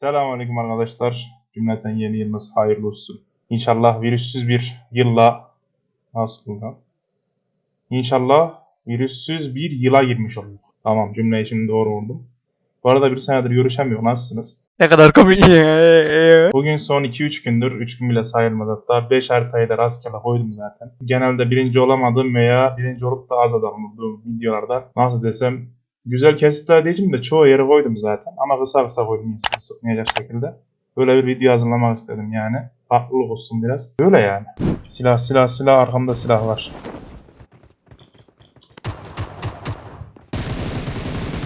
Selamünaleyküm arkadaşlar. Cümleten yeni yılınız hayırlı olsun. İnşallah virüssüz bir yılla nasıl lan? İnşallah virüssüz bir yıla girmiş olduk. Tamam cümleyi şimdi doğru vurdum. Bu arada bir senedir görüşemiyor. Nasılsınız? Ne kadar komik. Bugün son 2-3 gündür, 3 gün bile sayılmaz hatta 5 haritayı da rastgele koydum zaten. Genelde birinci olamadığım veya birinci olup da az adam olduğum videolarda nasıl desem güzel kesitler diyeceğim de çoğu yere koydum zaten. Ama kısa kısa koydum sizi sıkmayacak şekilde. Böyle bir video hazırlamak istedim yani. Farklılık olsun biraz. Böyle yani. Silah silah silah arkamda silah var.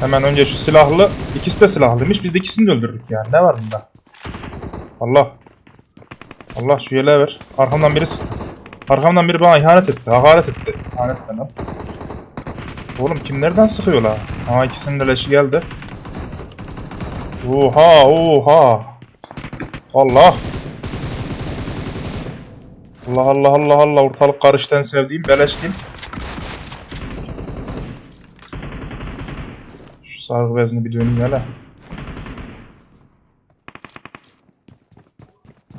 Hemen önce şu silahlı. ikisi de silahlıymış. Biz de ikisini de öldürdük yani. Ne var bunda? Allah. Allah şu yeleğe ver. Arkamdan biri sıktı. Arkamdan biri bana ihanet etti. Hakaret etti. İhanet etti lan. Oğlum kim nereden sıkıyor la? Aa ikisinin de leşi geldi. Oha oha. Allah. Allah Allah Allah Allah ortalık karıştı en sevdiğim beleş kim? Şu sargı bezini bir döneyim hele.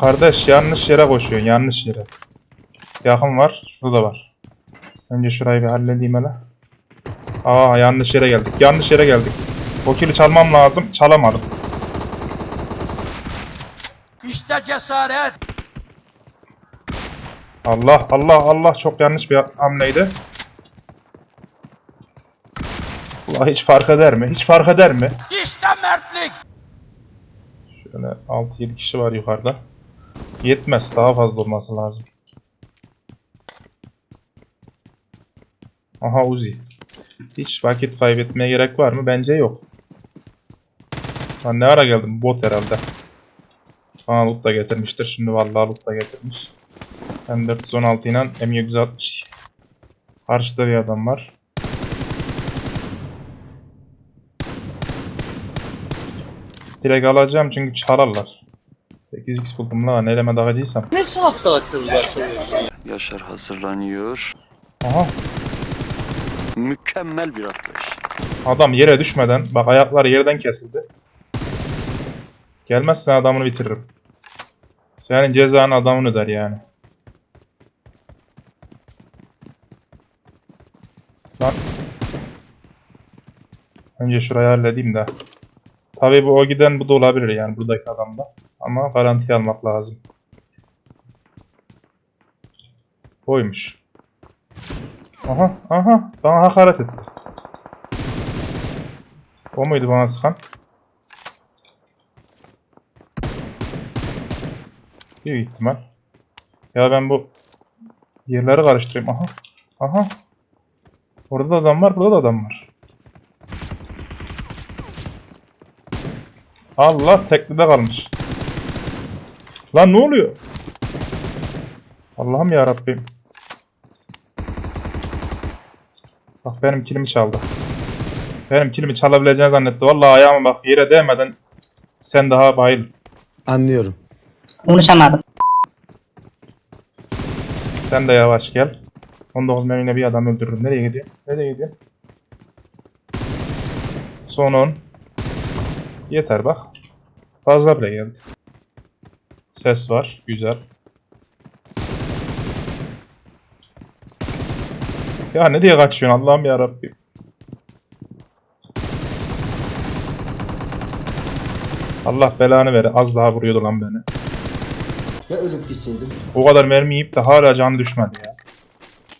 Kardeş yanlış yere koşuyorsun yanlış yere. Yakın var. Şurada var. Önce şurayı bir halledeyim hele. Aa yanlış yere geldik. Yanlış yere geldik. O kili çalmam lazım. Çalamadım. İşte cesaret. Allah Allah Allah çok yanlış bir hamleydi. Ulan hiç fark eder mi? Hiç fark eder mi? İşte mertlik. Şöyle 6-7 kişi var yukarıda. Yetmez. Daha fazla olması lazım. Aha Uzi. Hiç vakit kaybetmeye gerek var mı? Bence yok. Lan ne ara geldim? Bot herhalde. Bana loot da getirmiştir. Şimdi vallahi loot da getirmiş. M416 ile M762. Karşıda bir adam var. Direkt alacağım çünkü çalarlar. 8x buldum lan. Eleme dağıcıysam. Yaşar hazırlanıyor. Aha. Mükemmel bir atlayış. Adam yere düşmeden bak ayakları yerden kesildi. Gelmezsen adamını bitiririm. Senin cezanı adamın öder yani. Lan. Önce şurayı halledeyim de. Tabii bu o giden bu da olabilir yani buradaki adamda. Ama garanti almak lazım. Oymuş. Aha aha bana hakaret etti. O muydu bana sıkan? Büyük ihtimal. Ya ben bu yerleri karıştırayım. Aha. Aha. Orada da adam var, burada da adam var. Allah teklide kalmış. Lan ne oluyor? Allah'ım ya Rabbim. Bak benim kilimi çaldı. Benim kilimi çalabileceğini zannetti. Vallahi ayağıma bak yere değmeden sen daha bayıl. Anlıyorum. Konuşamadım. Sen de yavaş gel. 19 mermiyle bir adam öldürürüm. Nereye gidiyor? Nereye gidiyor? Son 10. Yeter bak. Fazla bile geldi. Ses var. Güzel. Ya ne diye kaçıyorsun Allah'ım ya Rabbim. Allah belanı vere. Az daha vuruyordu lan beni. Ya ölüp gitseydim? O kadar mermi yiyip de hala canı düşmedi ya.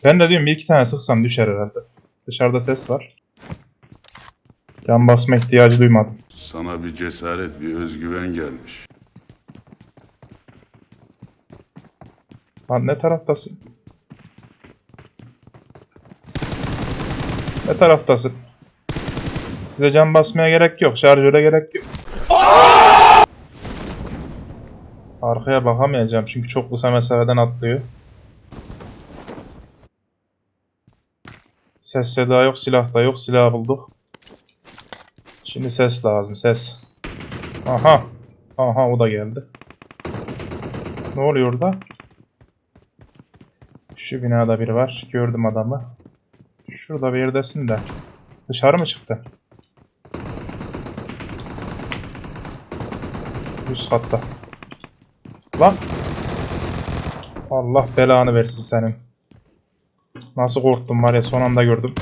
Ben de diyorum bir iki tane sıksam düşer herhalde. Dışarıda ses var. Can basma ihtiyacı duymadım. Sana bir cesaret, bir özgüven gelmiş. Lan ne taraftasın? Ne taraftasın? Size can basmaya gerek yok. Şarjöre gerek yok. Arkaya bakamayacağım çünkü çok kısa mesafeden atlıyor. Ses seda yok, silah da yok. Silah bulduk. Şimdi ses lazım, ses. Aha. Aha o da geldi. Ne oluyor orada? Şu binada biri var. Gördüm adamı. Şurada bir yerdesin de. Dışarı mı çıktı? Üst katta. Lan. Allah belanı versin senin. Nasıl korktum var ya son anda gördüm.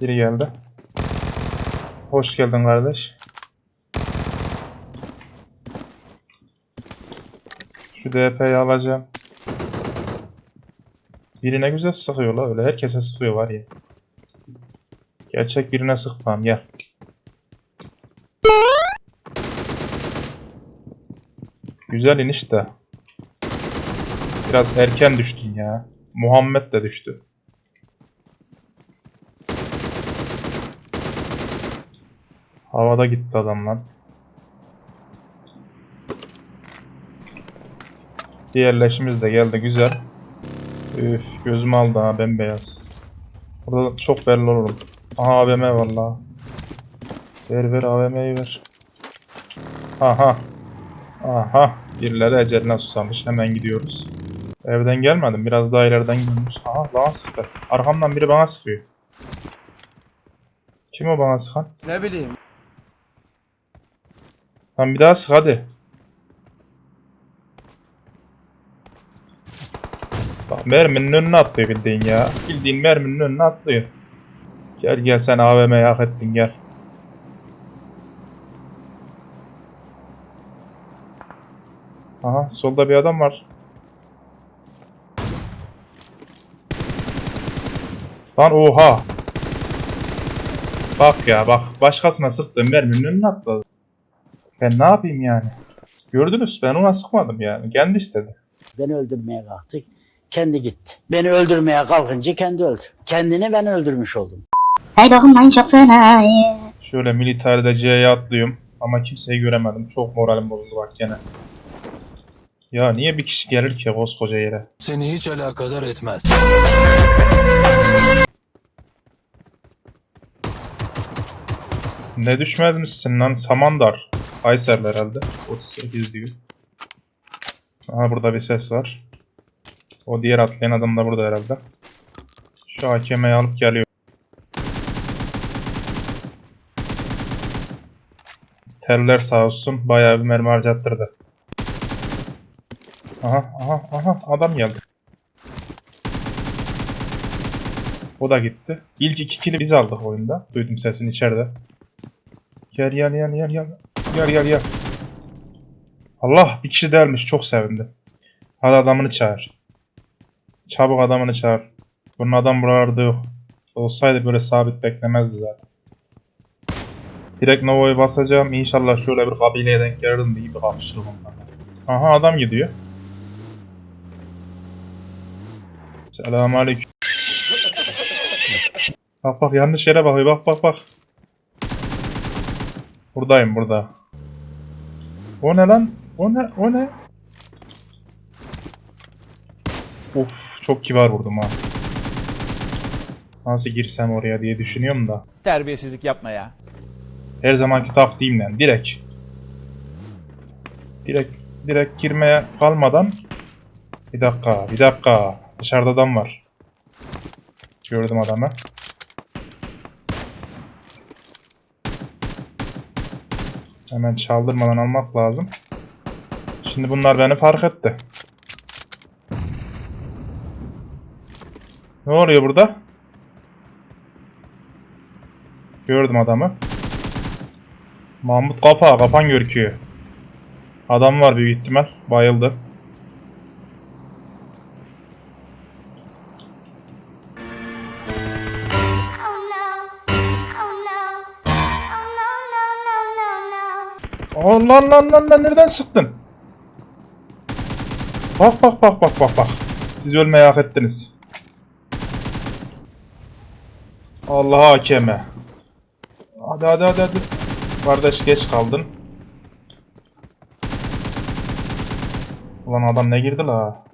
Biri geldi. Hoş geldin kardeş. Şu DP'yi alacağım. Birine güzel sıkıyor la öyle. Herkese sıkıyor var ya. Gerçek birine sıkmam gel. Güzel iniş de. Biraz erken düştün ya. Muhammed de düştü. Havada gitti adam lan. Diğerleşimiz de geldi güzel. Üf gözüm aldı ha bembeyaz. Burada çok belli olurum. Aha AVM valla. Ver ver AVM'yi ver. Aha. Aha. Birileri eceline susamış. Hemen gidiyoruz. Evden gelmedim. Biraz daha ileriden gidiyoruz. Aha bana sıktı. Arkamdan biri bana sıkıyor. Kim o bana sıkan? Ne bileyim. Lan bir daha sık hadi. Bak merminin önüne atlıyor bildiğin ya. Bildiğin merminin önüne atlıyor. Gel gel sen AVM'yi hak ettin gel. Aha solda bir adam var. Lan oha. Bak ya bak başkasına sıktığım merminin önüne atladı. Ben ne yapayım yani? Gördünüz ben ona sıkmadım yani. Kendi istedi. Beni öldürmeye kalktı. Kendi gitti. Beni öldürmeye kalkınca kendi öldü. Kendini ben öldürmüş oldum. Hey dokunmayın çok fena. Şöyle militaride C'ye atlıyorum. Ama kimseyi göremedim. Çok moralim bozuldu bak gene. Ya niye bir kişi gelir ki koskoca yere? Seni hiç alakadar etmez. Ne düşmez misin lan Samandar? Aysel herhalde. 38 diyor. Aha burada bir ses var. O diğer atlayan adam da burada herhalde. Şu AKM'yi alıp geliyor. Teller sağ olsun bayağı bir mermi harcattırdı. Aha aha aha adam geldi. O da gitti. İlk iki kili biz aldık oyunda. Duydum sesini içeride. Gel gel gel gel gel. Gel gel gel. Allah bir kişi değilmiş çok sevindim. Hadi adamını çağır. Çabuk adamını çağır. Bunun adam buralarda yok. Olsaydı böyle sabit beklemezdi zaten. Direkt Nova'yı basacağım. İnşallah şöyle bir kabileye denk gelirdim de iyi bir kapışırım onlarla. Aha adam gidiyor. Selamünaleyküm. Bak bak yanlış yere bakıyor. Bak bak bak. Buradayım burada. O ne lan? O ne? O ne? Of çok kibar vurdum ha. Nasıl girsem oraya diye düşünüyorum da. Terbiyesizlik yapma ya. Her zamanki taktiğimle direkt. Direkt direkt girmeye kalmadan bir dakika bir dakika dışarıda adam var. Gördüm adamı. Hemen çaldırmadan almak lazım. Şimdi bunlar beni fark etti. Ne oluyor burada? Gördüm adamı. Mahmut kafa, kafan görüküyor. Adam var büyük ihtimal. Bayıldı. Oh, lan lan lan lan nereden sıktın? Bak bak bak bak bak bak. Siz ölmeyi hak ettiniz. Allah hakeme. Hadi hadi hadi hadi. Kardeş geç kaldın. Ulan adam ne girdi la?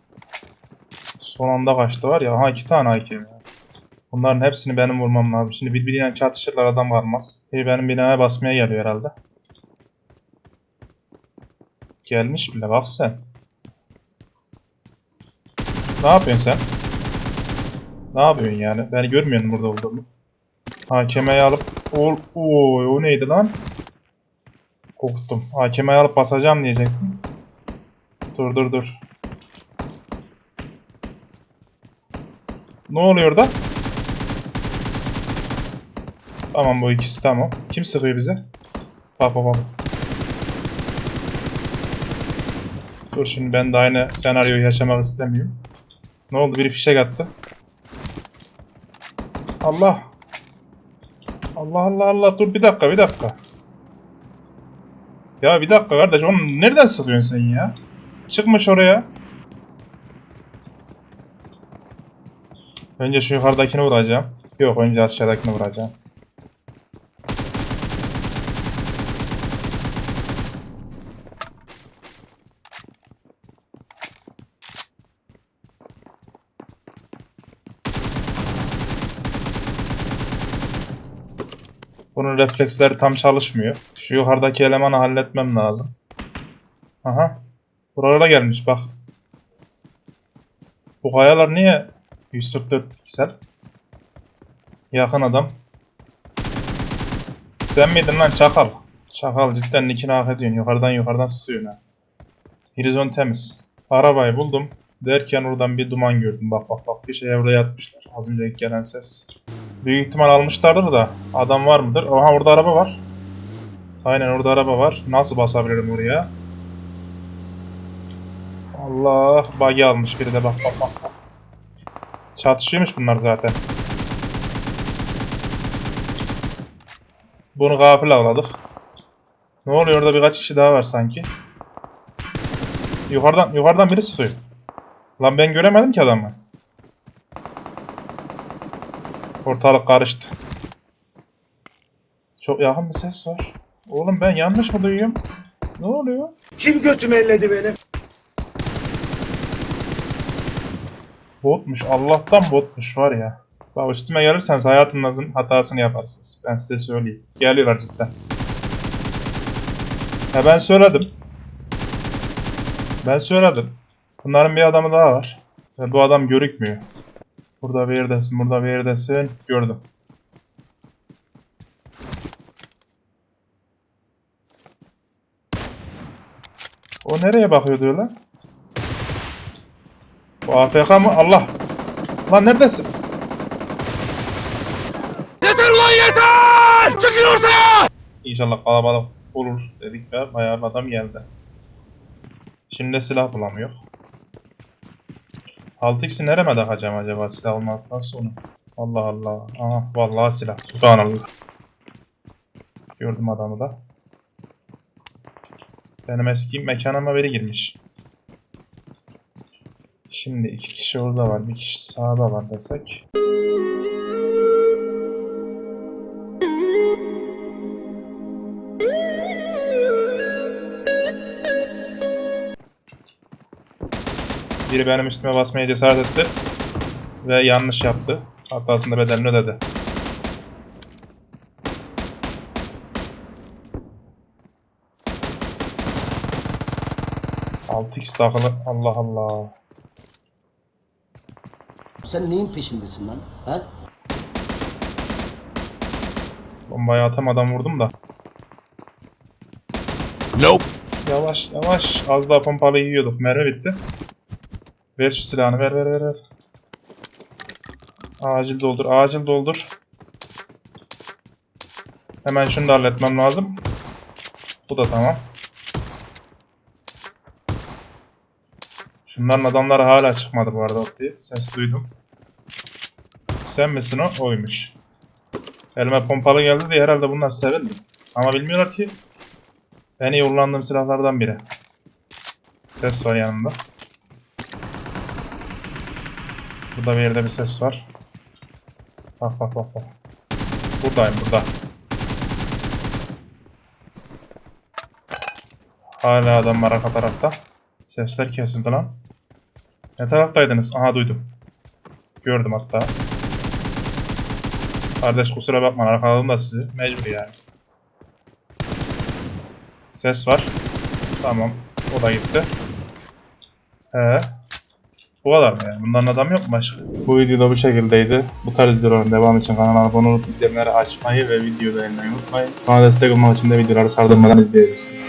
Son anda kaçtı var ya. Aha iki tane hakem. Bunların hepsini benim vurmam lazım. Şimdi birbiriyle çatışırlar adam varmaz. Biri benim binaya basmaya geliyor herhalde. Gelmiş bile bak sen. Ne yapıyorsun sen? Ne yapıyorsun yani? Beni görmüyorsun burada olduğumu. Hakemeyi alıp O, o, o neydi lan? Korktum. Hakemi alıp basacağım diyecektim. Dur dur dur. Ne oluyor da? Tamam bu ikisi tamam. Kim sıkıyor bize? Bak bak bak. Dur şimdi ben de aynı senaryoyu yaşamak istemiyorum. Ne oldu? Biri fişek attı. Allah. Allah Allah Allah dur bir dakika bir dakika. Ya bir dakika kardeş onu nereden sıkıyorsun sen ya? Çıkmış oraya. Önce şu yukarıdakini vuracağım. Yok önce aşağıdakini vuracağım. Bunun refleksleri tam çalışmıyor. Şu yukarıdaki elemanı halletmem lazım. Aha. Buralara gelmiş bak. Bu kayalar niye 144 piksel? Yakın adam. Sen miydin lan çakal? Çakal cidden nickini hak ediyorsun. Yukarıdan yukarıdan sıkıyorsun ha. Horizon temiz. Arabayı buldum. Derken oradan bir duman gördüm. Bak bak bak bir şeye buraya atmışlar. Az önce gelen ses. Büyük ihtimal almışlardır da adam var mıdır? Aha orada araba var. Aynen orada araba var. Nasıl basabilirim oraya? Allah bug'i almış biri de bak bak. bak. Çatışıyormuş bunlar zaten. Bunu gafil avladık. Ne oluyor orada birkaç kişi daha var sanki. Yukarıdan yukarıdan biri sıkıyor. Lan ben göremedim ki adamı. Ortalık karıştı. Çok yakın bir ses var. Oğlum ben yanlış mı duyuyorum? Ne oluyor? Kim götümü elledi benim? Botmuş. Allah'tan botmuş var ya. Bak üstüme gelirseniz hayatınızın hatasını yaparsınız. Ben size söyleyeyim. Geliyorlar cidden. Ya ben söyledim. Ben söyledim. Bunların bir adamı daha var. Ve bu adam görükmüyor. Burada bir yerdesin, burada bir yerdesin. Gördüm. O nereye bakıyordu öyle? Bu AFK mı? Allah! Lan neredesin? Yeter ulan yeter! Çıkın ortaya! İnşallah kalabalık olur dedik ve bayağı adam geldi. Şimdi silah bulamıyor. 6x'i nereme takacağım acaba silah olmaktan sonra? Allah Allah. Aha vallahi silah. Subhanallah. Gördüm adamı da. Benim eski mekanıma biri girmiş. Şimdi iki kişi orada var, bir kişi sağda var desek. Biri benim üstüme basmaya cesaret etti. Ve yanlış yaptı. Hatasında bedelini ödedi. Altı x takılı. Allah Allah. Sen neyin peşindesin lan? Ha? Bombayı atamadan vurdum da. Nope. Yavaş yavaş. Az daha pompalı yiyorduk. Mermi bitti. Ver şu silahını ver ver ver. ver. Acil doldur. Acil doldur. Hemen şunu da halletmem lazım. Bu da tamam. Şunların adamları hala çıkmadı bu arada ortaya. Ses duydum. Sen misin o? Oymuş. Elime pompalı geldi diye herhalde bunlar sevildi. Ama bilmiyorlar ki en iyi kullandığım silahlardan biri. Ses var yanında. Burada bir yerde bir ses var. Bak bak bak bak. Buradayım burada. Hala adam var arka tarafta. Sesler kesildi lan. Ne taraftaydınız? Aha duydum. Gördüm hatta. Kardeş kusura bakma arkaladım da sizi. Mecbur yani. Ses var. Tamam. O da gitti. He. Bu kadar mı yani? Bunların adam yok mu başka? Bu video da bu şekildeydi. Bu tarz videoların devamı için kanala abone olup bildirimleri açmayı ve videoyu beğenmeyi unutmayın. Bana destek olmak için de videoları sardırmadan izleyebilirsiniz.